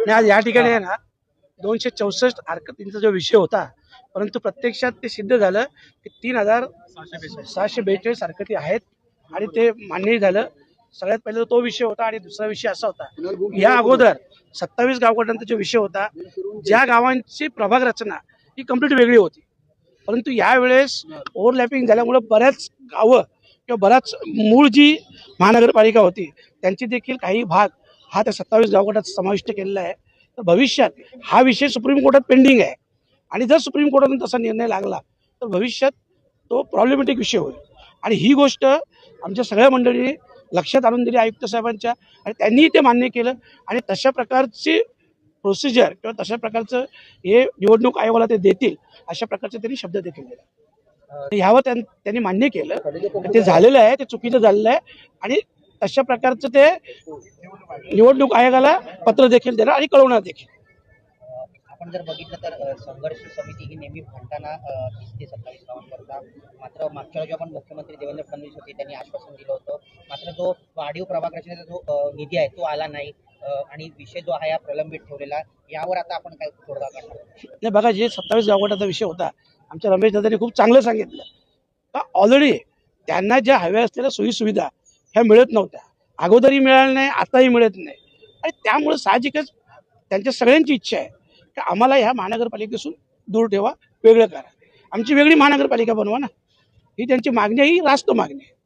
आणि आज या ठिकाणी आहे ना दोनशे चौसष्ट हरकतींचा जो विषय होता परंतु प्रत्यक्षात ते सिद्ध झालं की तीन हजार सहाशे बेचाळीस हरकती आहेत आणि ते मान्यही झालं. सगळ्यात पहिला तो विषय होता आणि दुसरा विषय असा होता. या अगोदर सत्तावीस गावगटांचा जो विषय होता ज्या गावांची प्रभाग रचना ही कंप्लीट वेगळी होती. परंतु यावेळेस ओव्हरलॅपिंग झाल्यामुळे बऱ्याच गावं किंवा बऱ्याच मूळ जी महानगरपालिका होती त्यांची देखील काही भाग हा त्या सत्तावीस गावगटात समाविष्ट केलेला आहे. तर भविष्यात हा विषय सुप्रीम कोर्टात पेंडिंग आहे. आणि जर सुप्रीम कोर्टातून तसा निर्णय लागला तर भविष्यात तो प्रॉब्लेमॅटिक विषय होईल. आणि ही गोष्ट आमच्या सगळ्या मंडळींनी लक्षात आणून दिली आयुक्त साहेबांच्या आणि त्यांनीही ते मान्य केलं. आणि तशा प्रकारची प्रोसिजर किंवा तशा प्रकारचं हे निवडणूक आयोगाला ते देतील अशा प्रकारचे त्यांनी शब्द देखील दिले. ह्यावर त्यां- त्यांनी मान्य केलं. ते झालेलं आहे ते चुकीचं झालेलं आहे. आणि तशा प्रकारचं ते निवडणूक आयोगाला पत्र देखील देणार आणि कळवणार देखील. आपण जर बघितलं तर संघर्ष समिती ही नेहमी भांडताना अ, दिसते सत्तावीस गावांकरता मात्र मागच्या वेळी आपण मुख्यमंत्री देवेंद्र फडणवीस होते त्यांनी आश्वासन दिलं होतं. मात्र जो वाढीव प्रभाग रचनेचा जो निधी आहे तो आला नाही. आणि विषय जो आहे प्रलंबित ठेवलेला. यावर आता आपण काय तोडगा काढणार? नाही बघा जे सत्तावीस गावगटाचा विषय होता आमच्या रमेश दादांनी खूप चांगलं सांगितलं. का ऑलरेडी त्यांना ज्या हव्या असलेल्या सोयीसुविधा ह्या मिळत नव्हत्या. अगोदरही मिळालं नाही आताही मिळत नाही. आणि त्यामुळे साहजिकच त्यांच्या सगळ्यांची इच्छा आहे की आम्हाला ह्या महानगरपालिकेसून दूर ठेवा वेगळं करा. आमची वेगळी महानगरपालिका बनवा ना. ही त्यांची मागणी आहे ही रास्त मागणी आहे.